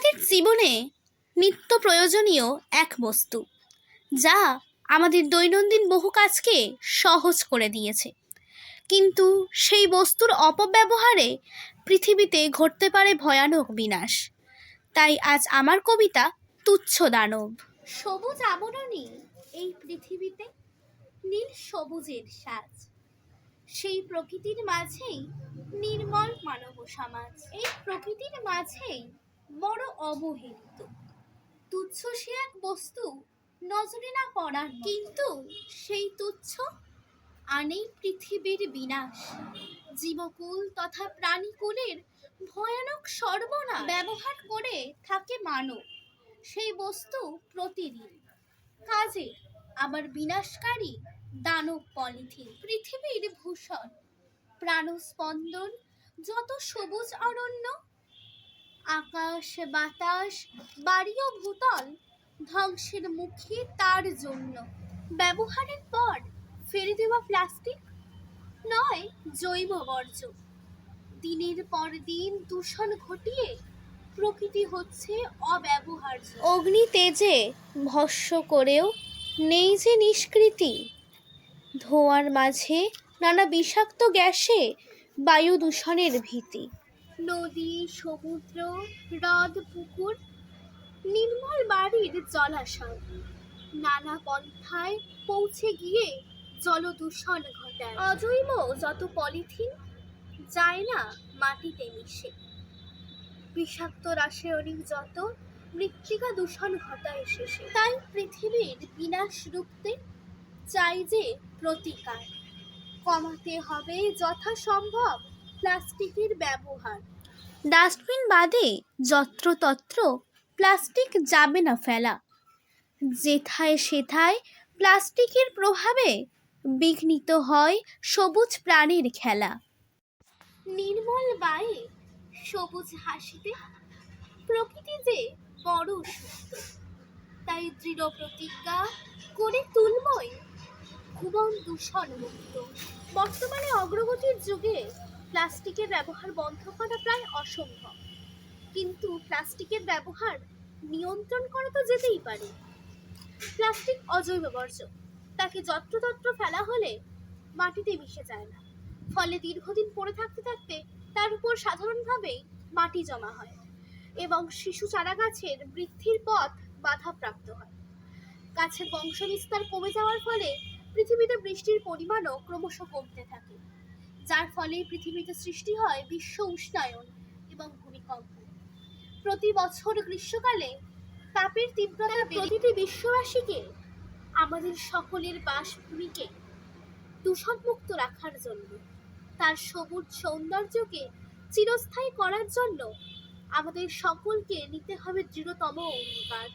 আমাদের জীবনে নিত্য প্রয়োজনীয় এক বস্তু, যা আমাদের দৈনন্দিন বহু কাজকে সহজ করে দিয়েছে। কিন্তু সেই বস্তুর অপব্যবহারে পৃথিবীতে ঘটতে পারে ভয়ানক বিনাশ। তাই আজ আমার কবিতা তুচ্ছ দানব। সবুজ আবরণী এই পৃথিবীতে নীল সবুজের সাজ। সেই প্রকৃতির মাঝেই নির্মল মানব সমাজ। এই প্রকৃতির মাঝেই বড় অবহেলিত। তুচ্ছ সে এক বস্তু, নজরে না পড়ার কিন্তু সেই তুচ্ছ আনেই পৃথিবীর বিনাশ। জীবকুল তথা প্রাণীকুলের ভয়ানক সর্বনাশ ব্যবহার করে থাকে মানব। সেই বস্তু প্রতিদিন। কাজে আবার বিনাশকারী দানব পলিথিন পৃথিবীর ভূষণ। প্রাণস্পন্দন যত সবুজ অরণ্য আকাশ, বাতাস বাড়ি ও ভূতল, ধ্বংসের মুখে তার জন্য। ব্যবহারের পর ফেলে দেওয়া প্লাস্টিক নয়, জৈব বর্জ্য। দিনের পর দিন দূষণ ঘটিয়ে প্রকৃতি হচ্ছে অব্যবহার্য। অগ্নি তেজে ভস্য করেও নেই যে নিষ্কৃতি। ধোঁয়ার মাঝে নানা বিষাক্ত গ্যাসে বায়ু দূষণের ভীতি। নদী, সমুদ্র, হ্রদ, পুকুর, নির্মল বাড়ির জলাশয়। নানা পন্থায় পৌঁছে গিয়ে জলদূষণ ঘটায়। অজৈব যত পলিথিন যায় না, মাটিতে মিশে। বিষাক্ত রাসায়নিক যত মৃত্তিকা দূষণ ঘটায় শেষে। তাই পৃথিবীর বিনাশ রুখতে চাই যে প্রতিকার। কমাতে হবে যথাসম্ভব প্লাস্টিকের ব্যবহার। ডাস্টবিন বাদে যত্রতত্র প্লাস্টিক যাবে না ফেলা। যেথায় সেথায় প্লাস্টিকের প্রভাবে বিঘ্নিত হয় সবুজ প্রাণীর খেলা। নির্মল বায়ে সবুজ হাসিতে প্রকৃতি যে বড় তাই দৃঢ় প্রতিজ্ঞা করে তুলবই ভুবন দূষণ মুক্ত বর্তমানে অগ্রগতির যুগে প্লাস্টিকের ব্যবহার বন্ধ করা প্রায় অসম্ভব। কিন্তু প্লাস্টিকের ব্যবহার নিয়ন্ত্রণ করা তো যেতেই পারে। প্লাস্টিক অজৈব বর্জ্য। তাকে যত্রতত্র ফেলা হলে মাটিতে মিশে যায় না। ফলে দীর্ঘদিন পড়ে থাকতে থাকতে তার উপর সাধারণভাবেই মাটি জমা হয় এবং শিশু চারা গাছের বৃদ্ধির পথ বাধাপ্রাপ্ত হয়। গাছের বংশবিস্তার কমে যাওয়ার ফলে পৃথিবীতে বৃষ্টির পরিমাণও ক্রমশ কমতে থাকে। যার ফলে পৃথিবীতে সৃষ্টি হয় বিশ্ব উষ্ণায়ন এবং ভূমিকম্প। প্রতি বছর গ্রীষ্মকালে তাপের তীব্রতা প্রতিটি বিশ্ববাসীকে আমাদের সকলের বাসভূমিকে দূষণমুক্ত রাখার জন্য, তার সবুজ সৌন্দর্যকে চিরস্থায়ী করার জন্য আমাদের সকলকে নিতে হবে দৃঢ়তম অঙ্গীকার।